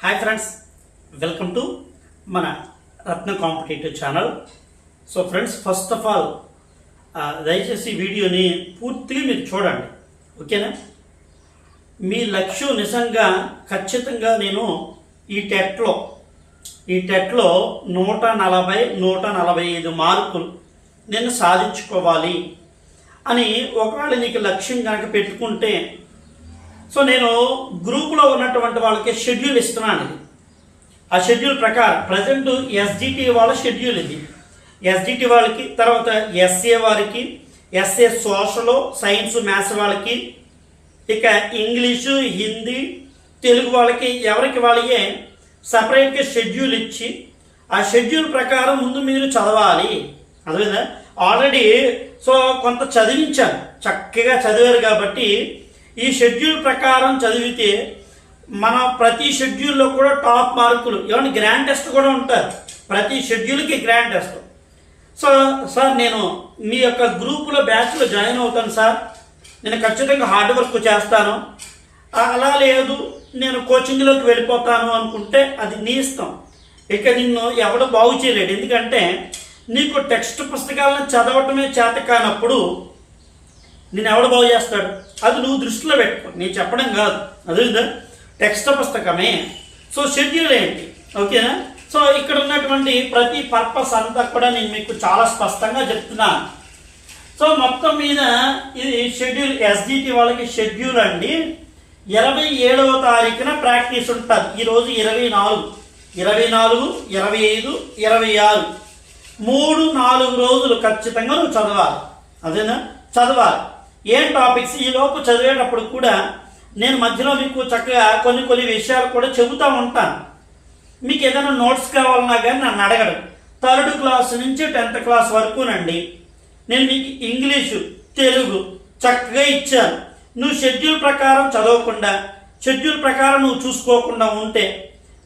Hi friends welcome to మన Ratna competitive channel. So friends first of all దయచేసి వీడియోని పూర్తిగా మీరు చూడండి. ఓకేనా? మీ లక్ష్యం నిజంగా ఖచ్చితంగా నేను ఈ టెట్లో ఈ టెట్లో నూట నలభై నూట నలభై ఐదు మార్కులు నేను సాధించుకోవాలి అని ఒకవేళ నీకు లక్ష్యం కనుక పెట్టుకుంటే సో నేను గ్రూపులో ఉన్నటువంటి వాళ్ళకి షెడ్యూల్ ఇస్తున్నాను ఇది. ఆ షెడ్యూల్ ప్రకారం ప్రజెంట్ ఎస్జిటి వాళ్ళ షెడ్యూల్ ఇది. ఎస్జిటి వాళ్ళకి తర్వాత ఎస్ఏ వారికి ఎస్ఏ సోషల్ సైన్స్ మ్యాథ్స్ వాళ్ళకి ఇక ఇంగ్లీషు హిందీ తెలుగు వాళ్ళకి ఎవరికి వాళ్ళకే సపరేట్గా షెడ్యూల్ ఇచ్చి ఆ షెడ్యూల్ ప్రకారం ముందు మీరు చదవాలి. అదే ఆల్రెడీ సో కొంత చదివించాను. చక్కగా చదివారు కాబట్టి ఈ షెడ్యూల్ ప్రకారం చదివితే మన ప్రతి షెడ్యూల్లో కూడా టాప్ మార్కులు ఏమన్నా గ్రాండ్ టెస్ట్ కూడా ఉంటారు ప్రతి షెడ్యూల్కి గ్రాండ్ టెస్ట్. సో సార్ నేను మీ యొక్క గ్రూపులో బ్యాచ్లో జాయిన్ అవుతాను సార్. నేను ఖచ్చితంగా హార్డ్ వర్క్ చేస్తాను. అలా లేదు. నేను కోచింగ్లోకి వెళ్ళిపోతాను అనుకుంటే అది నీ ఇష్టం. ఇక నిన్ను ఎవడు బాగు చేయలేడు. ఎందుకంటే నీకు టెక్స్ట్ పుస్తకాలను చదవటమే చేత కానప్పుడు నేను ఎవడు బాగు చేస్తాడు. అది నువ్వు దృష్టిలో పెట్టుకో. నేను చెప్పడం కాదు. అదే టెక్స్ట్ పుస్తకమే. సో షెడ్యూల్ ఏంటి? ఓకేనా సో ఇక్కడ ఉన్నటువంటి ప్రతి పర్పస్ అంతా కూడా నేను మీకు చాలా స్పష్టంగా చెప్తున్నాను. సో మొత్తం మీద ఇది షెడ్యూల్ ఎస్జిటి వాళ్ళకి షెడ్యూల్ అండి. ఇరవై ఏడవ తారీఖున ప్రాక్టీస్ ఉంటుంది. ఈరోజు ఇరవై నాలుగు. ఇరవై నాలుగు ఇరవై ఐదు ఇరవై ఆరు. మూడు నాలుగు రోజులు ఖచ్చితంగా నువ్వు చదవాలి. అదేనా? చదవాలి. ఏం టాపిక్స్ ఈ లోపు చదివేటప్పుడు కూడా నేను మధ్యలో మీకు చక్కగా కొన్ని కొన్ని విషయాలు కూడా చెబుతూ ఉంటాను. మీకు ఏదైనా నోట్స్ కావాలన్నా కానీ నన్ను అడగడు. థర్డ్ క్లాస్ నుంచి టెన్త్ క్లాస్ వరకునండి. నేను మీకు ఇంగ్లీషు తెలుగు చక్కగా ఇచ్చాను. నువ్వు షెడ్యూల్ ప్రకారం చదవకుండా షెడ్యూల్ ప్రకారం నువ్వు చూసుకోకుండా ఉంటే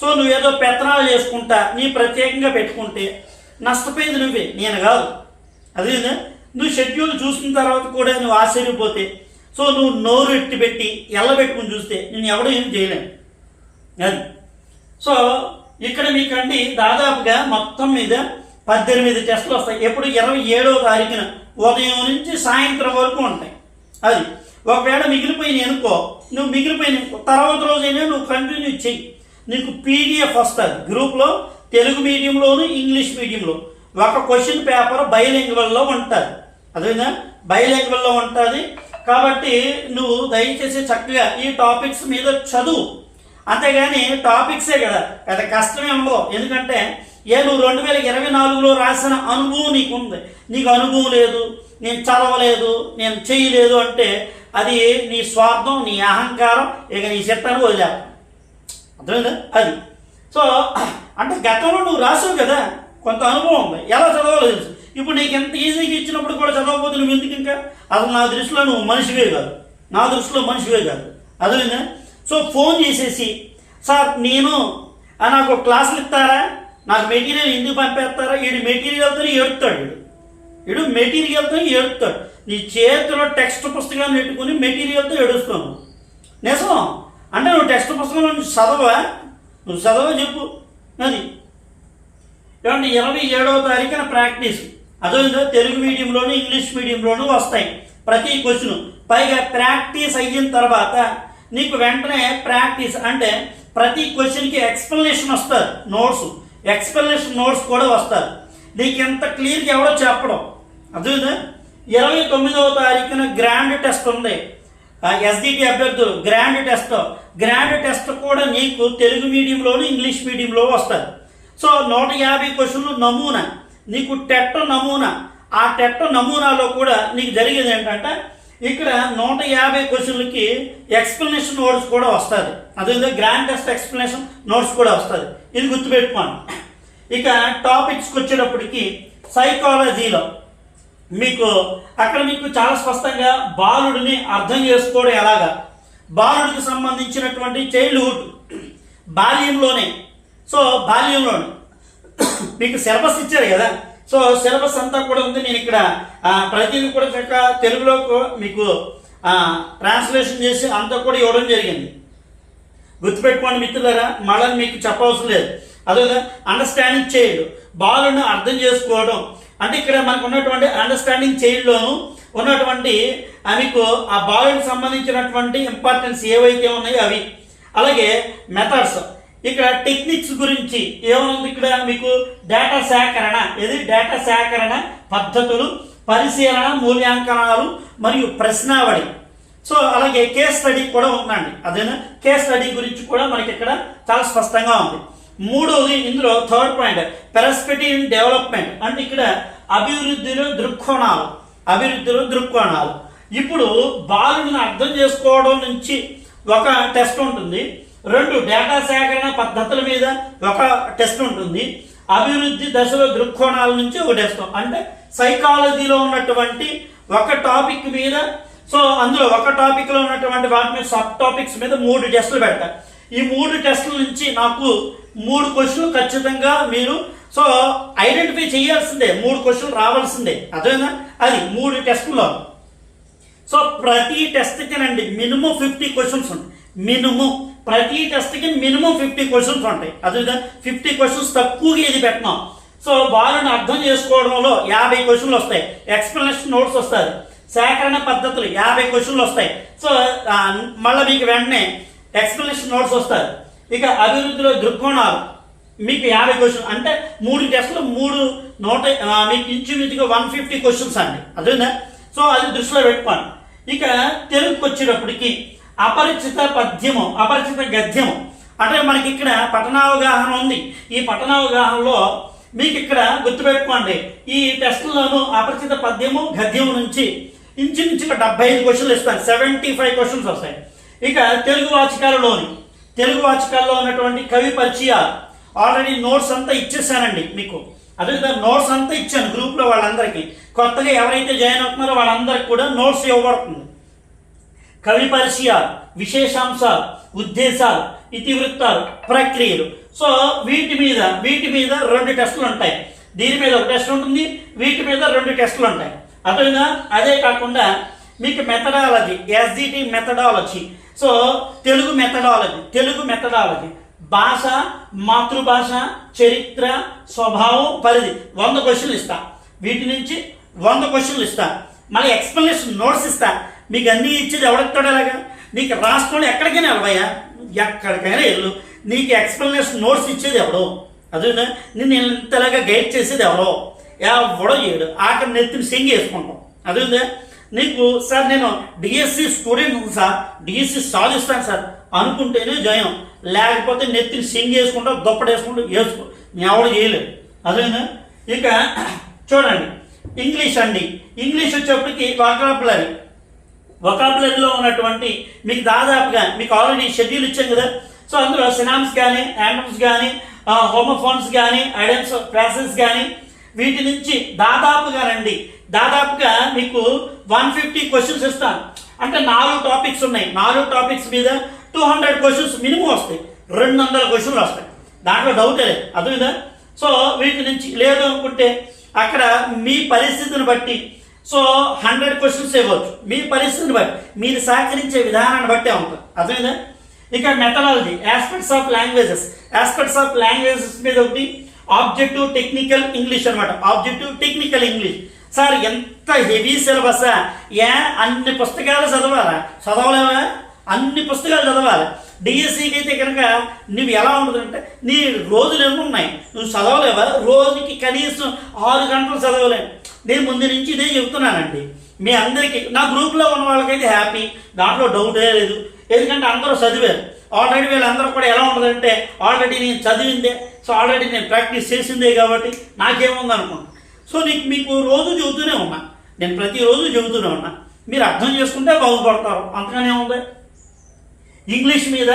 సో నువ్వు ఏదో పెత్తనాలు చేసుకుంటా నీ ప్రత్యేకంగా పెట్టుకుంటే నష్టపోయింది నువ్వే నేను కాదు. అదే నువ్వు షెడ్యూల్ చూసిన తర్వాత కూడా నువ్వు ఆశ్చర్యపోతే. సో నువ్వు నోరు ఎట్టి పెట్టి ఎల్లబెట్టుకుని చూస్తే నేను ఎవడో ఏం చేయలేను. అది. సో ఇక్కడ మీకండి దాదాపుగా మొత్తం మీద పద్దెనిమిది టెస్టులు వస్తాయి. ఎప్పుడు ఇరవై ఏడవ తారీఖున ఉదయం నుంచి సాయంత్రం వరకు ఉంటాయి. అది. ఒకవేళ మిగిలిపోయినాయి అనుకో నువ్వు మిగిలిపోయిన తర్వాత రోజైనా నువ్వు కంటిన్యూ చెయ్యి. నీకు పీడిఎఫ్ వస్తుంది. గ్రూప్లో తెలుగు మీడియంలోను ఇంగ్లీష్ మీడియంలో ఒక క్వశ్చన్ పేపర్ బైలింగ్వల్లో ఉంటుంది. అదేనా? బైలింగ్వల్లో ఉంటుంది. కాబట్టి నువ్వు దయచేసి చక్కగా ఈ టాపిక్స్ మీద చదువు. అంతేగాని టాపిక్సే కదా పెద్ద కష్టమేమో ఎందుకంటే ఏ నువ్వు రెండు వేల ఇరవై నాలుగులో రాసిన అనుభవం నీకు ఉంది నీకు అనుభవం లేదు నేను చదవలేదు నేను చేయలేదు అంటే అది నీ స్వార్థం నీ అహంకారం ఇక నీ చిత్తాన్ని వదిలేస్తాను అర్థమైందా? అది. సో అంటే గతంలో నువ్వు రాసావు కదా కొంత అనుభవం ఉంది. ఎలా చదవాలో తెలుసు. ఇప్పుడు నీకు ఎంత ఈజీగా ఇచ్చినప్పుడు కూడా చదవకపోతే నువ్వు ఎందుకు ఇంకా? అసలు నా దృష్టిలో నువ్వు మనిషివే కాదు. నా దృష్టిలో మనిషివే కాదు. అదేవిధంగా సో ఫోన్ చేసేసి సార్ నేను ఆ, నాకు ఒక క్లాసులు ఇస్తారా? నాకు మెటీరియల్ ఎందుకు పంపేస్తారా? వీడు మెటీరియల్తో ఏడుతాడు వీడు వీడు మెటీరియల్తో ఏడుతాడు నీ చేతిలో టెక్స్ట్ పుస్తకాన్ని పెట్టుకుని మెటీరియల్తో ఏడుస్తాను నిజం? అంటే నువ్వు టెక్స్ట్ పుస్తకంలో నువ్వు చదవా? నువ్వు చదవ చెప్పు. అది. ఏమంటే ఇరవై ఏడవ తారీఖున ప్రాక్టీస్. అదేవిధంగా తెలుగు మీడియంలోను ఇంగ్లీష్ మీడియంలోనూ వస్తాయి ప్రతి క్వశ్చన్ పైగా ప్రాక్టీస్ అయిన తర్వాత నీకు వెంటనే ప్రాక్టీస్ అంటే ప్రతి క్వశ్చన్కి ఎక్స్ప్లెనేషన్ వస్తుంది నోట్స్ ఎక్స్ప్లెనేషన్ నోట్స్ కూడా వస్తారు. నీకు ఎంత క్లియర్గా ఎవడో చెప్పడం. అదేవిధంగా ఇరవై తొమ్మిదవ తారీఖున గ్రాండ్ టెస్ట్ ఉంది. ఎస్డిటి అభ్యర్థులు గ్రాండ్ టెస్ట్ గ్రాండ్ టెస్ట్ కూడా నీకు తెలుగు మీడియంలోను ఇంగ్లీష్ మీడియంలో వస్తుంది సో నూట యాభై క్వశ్చన్లు నమూనా. నీకు టెట్ట నమూనా. ఆ టెట్ట నమూనాలో కూడా నీకు జరిగేది ఏంటంటే ఇక్కడ నూట యాభై క్వశ్చన్లకి ఎక్స్ప్లెనేషన్ నోట్స్ కూడా వస్తుంది. అదేవిధంగా గ్రాండెస్ట్ ఎక్స్ప్లెనేషన్ నోట్స్ కూడా వస్తుంది. ఇది గుర్తుపెట్టుకోండి. ఇక టాపిక్స్కి వచ్చేటప్పటికి సైకాలజీలో మీకు అక్కడ మీకు చాలా స్పష్టంగా బాలుడిని అర్థం చేసుకోవడం ఎలాగా? బాలుడికి సంబంధించినటువంటి చైల్డ్హుడ్ బాల్యంలోనే. సో బాల్యంలోనే. మీకు సిలబస్ ఇచ్చారు కదా. సో సిలబస్ అంతా కూడా ఉంది. నేను ఇక్కడ ప్రతిదీ కూడా చక్క తెలుగులో మీకు ట్రాన్స్లేషన్ చేసి అంతా కూడా ఇవ్వడం జరిగింది. గుర్తుపెట్టుకోండి మిత్రులారా మళ్ళీ మీకు చెప్పవసరం లేదు. అదే అండర్స్టాండింగ్ చైల్డ్ బాలును అర్థం చేసుకోవడం. అంటే ఇక్కడ మనకు ఉన్నటువంటి అండర్స్టాండింగ్ చైల్డ్లోను ఉన్నటువంటి మీకు ఆ బాలుకి సంబంధించినటువంటి ఇంపార్టెన్స్ ఏవైతే ఉన్నాయో అవి. అలాగే మెథడ్స్ ఇక్కడ టెక్నిక్స్ గురించి ఏముంది ఇక్కడ మీకు డేటా సేకరణ ఇది డేటా సేకరణ పద్ధతులు పరిశీలన మూల్యాంకనాలు మరియు ప్రశ్నావళి. సో అలాగే కేస్ స్టడీ కూడా ఉందండి. అదేనా? కేస్ స్టడీ గురించి కూడా మనకి ఇక్కడ చాలా స్పష్టంగా ఉంది. మూడోది ఇందులో థర్డ్ పాయింట్ పెరస్పెక్టివ్ డెవలప్మెంట్ అంటే ఇక్కడ అభివృద్ధిలో దృక్కోణాలు అభివృద్ధిలో దృక్కోణాలు. ఇప్పుడు బాలుడిని అర్థం చేసుకోవడం నుంచి ఒక టెస్ట్ ఉంటుంది. రెండు డేటా సేకరణ పద్ధతుల మీద ఒక టెస్ట్ ఉంటుంది. అభివృద్ధి దశలో దృక్కోణాల నుంచి ఒక టెస్ట్. అంటే సైకాలజీలో ఉన్నటువంటి ఒక టాపిక్ మీద సో అందులో ఒక టాపిక్లో ఉన్నటువంటి వాటి మీద సబ్ టాపిక్స్ మీద మూడు టెస్టులు పెడతారు ఈ మూడు టెస్టుల నుంచి నాకు మూడు క్వశ్చన్లు ఖచ్చితంగా మీరు సో ఐడెంటిఫై చేయాల్సిందే. మూడు క్వశ్చన్లు రావాల్సిందే. అదేనా అది మూడు టెస్టుల్లో. సో ప్రతి టెస్ట్కి నండి మినిమం ఫిఫ్టీ క్వశ్చన్స్ ఉంటాయి. మినిమం. ప్రతి టెస్ట్కి మినిమం ఫిఫ్టీ క్వశ్చన్స్ ఉంటాయి. అదేవిధంగా ఫిఫ్టీ క్వశ్చన్స్ తక్కువగా ఇది పెట్టినాం. సో బాలుని అర్థం చేసుకోవడంలో యాభై క్వశ్చన్లు వస్తాయి. ఎక్స్ప్లెనేషన్ నోట్స్ వస్తారు సేకరణ పద్ధతులు యాభై క్వశ్చన్లు వస్తాయి. సో మళ్ళీ మీకు వెంటనే ఎక్స్ప్లెనేషన్ నోట్స్ వస్తారు ఇక అభివృద్ధిలో దృక్కోణాలు. మీకు యాభై క్వశ్చన్ అంటే మూడు టెస్టులు మూడు నూట మీకు ఇంచుమించుగా వన్ ఫిఫ్టీ క్వశ్చన్స్ అండి. అదేనా సో అది దృష్టిలో పెట్టుకోండి. ఇక తెలుగుకి వచ్చేటప్పటికి అపరిచిత పద్యము అపరిచిత గద్యము. అంటే మనకి ఇక్కడ పఠనావగాహన ఉంది. ఈ పఠనావగాహనలో మీకు ఇక్కడ గుర్తుపెట్టుకోండి ఈ టెస్టుల్లోనూ అపరిచిత పద్యము గద్యము నుంచి ఇంచుమించు డెబ్బై ఐదు క్వశ్చన్లు ఇస్తాను. సెవెంటీ ఫైవ్ క్వశ్చన్స్ వస్తాయి. ఇక తెలుగు వాచకాలలోని తెలుగు వాచకాల్లో ఉన్నటువంటి కవి పరిచయాలు. ఆల్రెడీ నోట్స్ అంతా ఇచ్చేసానండి మీకు. అదేవిధంగా నోట్స్ అంతా ఇచ్చాను గ్రూప్లో వాళ్ళందరికీ. కొత్తగా ఎవరైతే జాయిన్ అవుతున్నారో వాళ్ళందరికీ కూడా నోట్స్ ఇవ్వబడుతుంది. కవి పరిచయాలు విశేషాంశాలు ఉద్దేశాలు ఇతివృత్తాలు ప్రక్రియలు. సో వీటి మీద వీటి మీద రెండు టెస్టులు ఉంటాయి. దీని మీద ఒక టెస్ట్ ఉంటుంది వీటి మీద రెండు టెస్టులు ఉంటాయి. అదేనా అదే కాకుండా మీకు methodology SGT methodology. So Telugu methodology Telugu methodology. భాష మాతృభాష చరిత్ర స్వభావం పరిధి. వంద క్వశ్చన్లు ఇస్తా. వీటి నుంచి వంద క్వశ్చన్లు ఇస్తా. మళ్ళీ ఎక్స్ప్లెనేషన్ నోట్స్ ఇస్తా. మీకు అన్నీ ఇచ్చేది ఎవడెత్తాడు అలాగా? నీకు రాష్ట్రంలో ఎక్కడికైనా వెళ్ళవయ్యా? ఎక్కడికైనా వెళ్ళు. నీకు ఎక్స్ప్లెనేషన్ నోట్స్ ఇచ్చేది ఎవడో? అదేనా? నిన్ను ఇంతలాగా గైడ్ చేసేది ఎవరో ఎవడో చేయడు ఆఖరి నెత్తిని సింగ్ వేసుకుంటాం. అదేందా? నీకు సార్ నేను డిఎస్సి స్టూడెంట్ సార్. డిఎస్సి సాధిస్తాను సార్. అనుకుంటేనే జయం. లేకపోతే నెత్తిని సింగ్ వేసుకుంటా దుప్పటేసుకుంటూ వేసుకో. ఎవడు చేయలేదు అదేనా? ఇక చూడండి. ఇంగ్లీష్ అండి. ఇంగ్లీష్ వచ్చేప్పటికి వాకాబులరీ వొకాబులరీలో ఉన్నటువంటి మీకు దాదాపుగా మీకు ఆల్రెడీ షెడ్యూల్ ఇచ్చాం కదా. సో అందులో సినామ్స్ కానీ యాండమ్స్ కానీ హోమోఫోన్స్ కానీ ఐడమ్స్ ప్రాసెస్ కానీ వీటి నుంచి దాదాపుగా రండి. దాదాపుగా మీకు వన్ ఫిఫ్టీ క్వశ్చన్స్ ఇస్తాను. అంటే నాలుగు టాపిక్స్ ఉన్నాయి. నాలుగు టాపిక్స్ మీద టూ హండ్రెడ్ క్వశ్చన్స్ మినిమం వస్తాయి. రెండు వందల క్వశ్చన్లు వస్తాయి దాంట్లో డౌటే లేదు. అర్థమైందా? సో వీటి నుంచి లేదు అనుకుంటే అక్కడ మీ పరిస్థితిని బట్టి సో హండ్రెడ్ క్వశ్చన్స్ ఇవ్వచ్చు. మీ పరిస్థితిని బట్టి మీరు సహకరించే విధానాన్ని బట్టే ఉంటుంది. అర్థమైందా? ఇక methodology aspects of languages aspects of languages మీద ఒకటి ఆబ్జెక్టివ్ టెక్నికల్ ఇంగ్లీష్ అన్నమాట. ఆబ్జెక్టివ్ టెక్నికల్ ఇంగ్లీష్ సార్ ఎంత హెవీ సిలబస్ ఏ అన్ని పుస్తకాలు చదవాలా? చదవలేవా? అన్ని పుస్తకాలు చదవాలి. డిఎస్సికి అయితే కనుక నువ్వు ఎలా ఉంటుందంటే నీ రోజులు ఎన్ని ఉన్నాయి. నువ్వు చదవలేవా? రోజుకి కనీసం ఆరు గంటలు చదవలేవు. నేను ముందు నుంచి ఇదే చెబుతున్నానండి మీ అందరికీ నా గ్రూప్లో ఉన్న వాళ్ళకైతే హ్యాపీ. దాంట్లో డౌటే లేదు. ఎందుకంటే అందరూ చదివారు. ఆల్రెడీ వీళ్ళందరూ కూడా ఎలా ఉంటుందంటే ఆల్రెడీ నేను చదివిందే. సో ఆల్రెడీ నేను ప్రాక్టీస్ చేసిందే కాబట్టి నాకేముంది అనుకున్నాను సో నీకు మీకు రోజు చెబుతూనే ఉన్నా. నేను ప్రతిరోజు చెబుతూనే ఉన్నా. మీరు అర్థం చేసుకుంటే బాగుపడతారు. అంతగానే ఉంది. ఇంగ్లీష్ మీద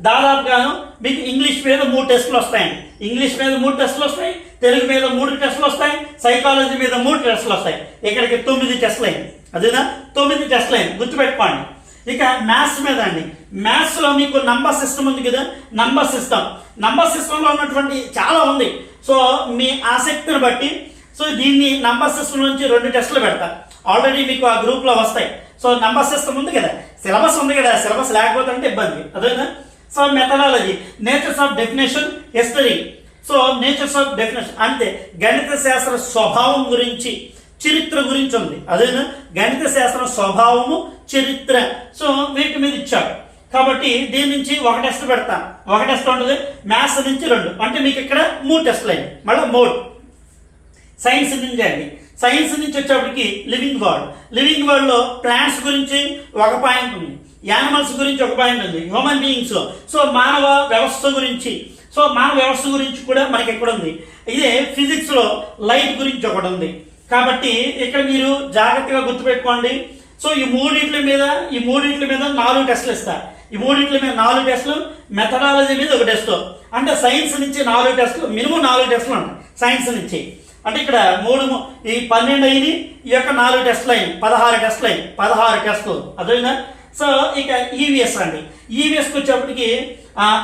దాదాపుగాను మీకు ఇంగ్లీష్ మీద మూడు టెస్టులు వస్తాయండి ఇంగ్లీష్ మీద మూడు టెస్టులు వస్తాయి తెలుగు మీద మూడు టెస్టులు వస్తాయి సైకాలజీ మీద మూడు టెస్టులు వస్తాయి. ఇక్కడికి తొమ్మిది టెస్టులు అయింది అదేనా? తొమ్మిది టెస్టులు అయింది గుర్తుపెట్టుకోండి. ఇక మ్యాథ్స్ మీద అండి. మ్యాథ్స్లో మీకు నంబర్ సిస్టమ్ ఉంది కదా? నంబర్ సిస్టమ్ నంబర్ సిస్టంలో ఉన్నటువంటి చాలా ఉంది. సో మీ ఆసక్తిని బట్టి సో దీన్ని నంబర్ సిస్టమ్ నుంచి రెండు టెస్టులు పెడతా. ఆల్రెడీ మీకు ఆ గ్రూప్లో వస్తాయి. సో నంబర్ సిస్టమ్ ఉంది కదా. సిలబస్ ఉంది కదా. సిలబస్ లేకపోతే అంటే ఇబ్బంది. అదేనా so methodology natures of definition history so natures of definition అంటే గణిత శాస్త్ర స్వభావం గురించి చరిత్ర గురించి ఉంది. అదేనా గణిత శాస్త్ర స్వభావము చరిత్ర. సో వీటి మీద ఇచ్చాడు. కాబట్టి దీని నుంచి ఒక టెస్ట్ పెడతాను ఒక టెస్ట్ ఉంటుంది. మ్యాథ్స్ నుంచి రెండు. అంటే మీకు ఇక్కడ మూడు టెస్ట్లు అయ్యాయి మళ్ళీ మూడు. సైన్స్ నుంచి అండి సైన్స్ నుంచి వచ్చేప్పటికి లివింగ్ వరల్డ్ లివింగ్ వరల్డ్లో ప్లాంట్స్ గురించి ఒక పాయింట్ ఉంది. యానిమల్స్ గురించి ఒక పాయింట్ ఉంది. హ్యూమన్ బీయింగ్స్ సో మానవ వ్యవస్థ గురించి. సో మానవ వ్యవస్థ గురించి కూడా మనకి ఎక్కడ ఉంది? ఇదే ఫిజిక్స్లో లైట్ గురించి ఒకటి ఉంది. కాబట్టి ఇక్కడ మీరు జాగ్రత్తగా గుర్తుపెట్టుకోండి. సో ఈ మూడింటి మీద ఈ మూడింటి మీద నాలుగు టెస్ట్లు ఇస్తా. ఈ మూడింటి మీద నాలుగు టెస్టులు మెథడాలజీ మీద ఒక టెస్ట్ అంటే సైన్స్ నుంచి నాలుగు టెస్టులు మినిమం నాలుగు టెస్టులు ఉంటాయి సైన్స్ నుంచి. అంటే ఇక్కడ మూడు ఈ పన్నెండు అయింది ఈ యొక్క నాలుగు టెస్ట్లు అయింది పదహారు టెస్టులు అయింది పదహారు టెస్టులు అదేనా సో ఇక ఈవీఎస్ అండి. ఈవీఎస్కి వచ్చేప్పటికి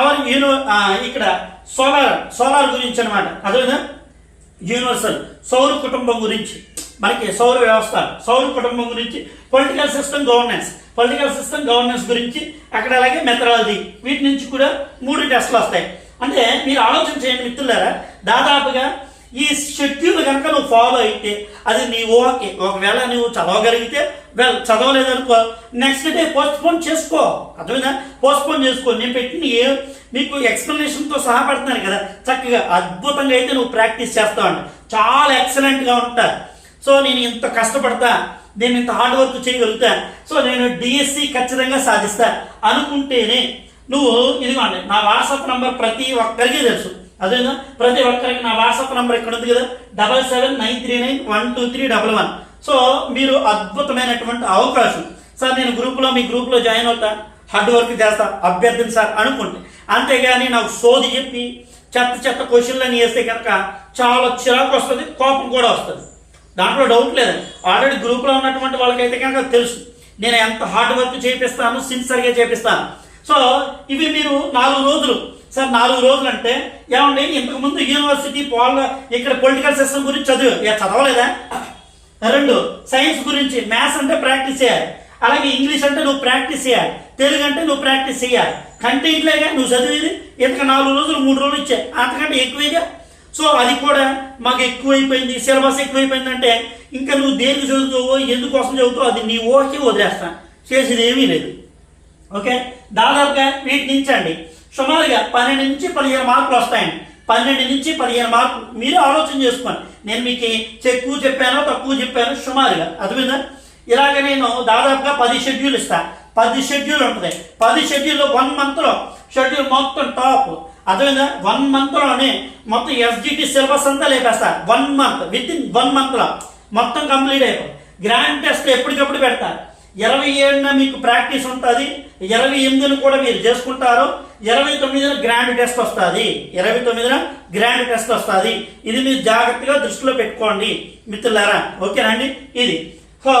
అవర్ యూనో ఇక్కడ సోలార్ సోలార్ గురించి అనమాట అదేవిధంగా యూనివర్సల్ సౌర కుటుంబం గురించి. మనకి సౌర వ్యవస్థ సౌర కుటుంబం గురించి political system governance political system governance గురించి అక్కడ అలాగే మెథడాలజీ వీటి నుంచి కూడా మూడు టెస్ట్లు వస్తాయి. అంటే మీరు ఆలోచన చేయండి మిత్రులారా. దాదాపుగా ఈ షెడ్యూల్ కనుక నువ్వు ఫాలో అయితే అది నీ ఓకే. ఒకవేళ నువ్వు చదవగలిగితే వెల్ చదవలేదనుకో నెక్స్ట్ డే పోస్ట్పోన్ చేసుకో. అర్థమైందా? పోస్ట్పోన్ చేసుకో. నేను పెట్టిన ఏ మీకు ఎక్స్ప్లెనేషన్తో సహా పెడుతున్నాను కదా. చక్కగా అద్భుతంగా అయితే నువ్వు ప్రాక్టీస్ చేస్తావు అండి చాలా ఎక్సలెంట్గా ఉంటా. సో నేను ఇంత కష్టపడతా. నేను ఇంత హార్డ్ వర్క్ చేయగలుగుతా. సో నేను డిఎస్సి ఖచ్చితంగా సాధిస్తా అనుకుంటేనే నువ్వు ఇదిగోండి నా వాట్సాప్ నంబర్ ప్రతి ఒక్కరికి తెలుసు. అదేనా? ప్రతి ఒక్కరికి నా వాట్సాప్ నంబర్ ఇక్కడ ఉంది కదా. Double seven nine three nine one two three double one. So మీరు అద్భుతమైనటువంటి అవకాశం. సార్ నేను గ్రూప్లో మీ గ్రూప్లో జాయిన్ అవుతా. హార్డ్ వర్క్ చేస్తా. అభ్యర్థిని సార్ అనుకుంటే. అంతేగాని నాకు సోది చెప్పి చెత్త చెత్త క్వశ్చన్లని వేస్తే కనుక చాలా చిరాకు వస్తుంది కోపం కూడా వస్తుంది. దాంట్లో డౌట్ లేదు ఆల్రెడీ గ్రూప్లో ఉన్నటువంటి వాళ్ళకైతే కనుక తెలుసు. నేను ఎంత హార్డ్ వర్క్ చేపిస్తాను సిన్సియర్గా చేపిస్తాను. సో ఇవి మీరు నాలుగు రోజులు సార్ నాలుగు రోజులు అంటే ఏమండి ఇంతకు ముందు యూనివర్సిటీ పోల ఇక్కడ పొలిటికల్ సిస్టమ్ గురించి చదువు. చదవలేదా? రెండు సైన్స్ గురించి మ్యాథ్స్ అంటే ప్రాక్టీస్ చేయాలి. అలాగే ఇంగ్లీష్ అంటే నువ్వు ప్రాక్టీస్ చేయాలి. తెలుగు అంటే నువ్వు ప్రాక్టీస్ చేయాలి. కంటెంట్లేగా నువ్వు చదివేది? ఇంతకు నాలుగు రోజులు మూడు రోజులు ఇచ్చా అంతకంటే ఎక్కువేగా? సో అది కూడా మాకు ఎక్కువైపోయింది సిలబస్ ఎక్కువైపోయింది అంటే ఇంకా నువ్వు దేనికి చదువుతావో ఎందుకోసం చదువుతావు అది నీ ఓకే వదిలేస్తా చేసేది ఏమీ లేదు. ఓకే? దాదాపుగా వీటి నుంచి అండి సుమారుగా పన్నెండు నుంచి పదిహేను మార్కులు వస్తాయండి. పన్నెండు నుంచి పదిహేను మార్కులు. మీరే ఆలోచన చేసుకోండి. నేను మీకు ఎక్కువ చెప్పానో తక్కువ చెప్పాను సుమారుగా. అర్థమైందా? ఇలాగ నేను దాదాపుగా పది షెడ్యూల్ ఇస్తాను పది షెడ్యూల్ ఉంటుంది. పది షెడ్యూల్లో వన్ మంత్లో షెడ్యూల్ మొత్తం టాప్. అర్థమైందా? వన్ మంత్లోనే మొత్తం ఎస్జిటి సిలబస్ అంతా లేపేస్తా. One month. With in one మంత్లో. మొత్తం కంప్లీట్ అయిపోయి గ్రాండ్ టెస్ట్ ఎప్పటికప్పుడు పెడతారు ఇరవై ఏడున మీకు ప్రాక్టీస్ ఉంటుంది ఇరవై ఎనిమిదిన కూడా మీరు చేసుకుంటారు ఇరవై తొమ్మిదిన గ్రాండ్ టెస్ట్ వస్తుంది ఇరవై తొమ్మిదిన గ్రాండ్ టెస్ట్ వస్తుంది. ఇది మీరు జాగ్రత్తగా దృష్టిలో పెట్టుకోండి మిత్రులారా. ఓకేనండి ఇది. సో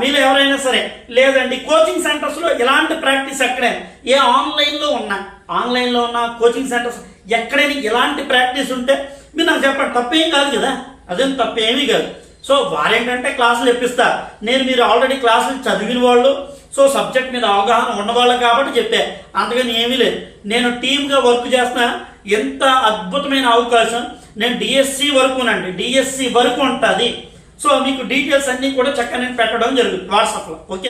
మీరు ఎవరైనా సరే లేదండి కోచింగ్ సెంటర్స్లో ఇలాంటి ప్రాక్టీస్ ఎక్కడైనా ఏ ఆన్లైన్లో ఉన్నా ఆన్లైన్లో ఉన్న కోచింగ్ సెంటర్స్ ఎక్కడైనా ఇలాంటి ప్రాక్టీస్ ఉంటే మీరు నాకు చెప్పండి తప్పేం కాదు కదా. అదేం తప్పేమీ కాదు. సో వారేంటంటే క్లాసులు చెప్పిస్తారు. నేను మీరు ఆల్రెడీ క్లాసులు చదివిన వాళ్ళు సో సబ్జెక్ట్ మీద అవగాహన ఉన్నవాళ్ళు కాబట్టి చెప్పే. అంతగాని ఏమీ లేదు. నేను టీమ్గా వర్క్ చేస్తున్నా. ఎంత అద్భుతమైన అవకాశం. నేను డిఎస్సి వరకునండి డిఎస్సి వరకు ఉంటుంది. సో మీకు డీటెయిల్స్ అన్నీ కూడా చక్కగా నేను పెట్టడం జరుగుతుంది. వాట్సాప్లో. ఓకే?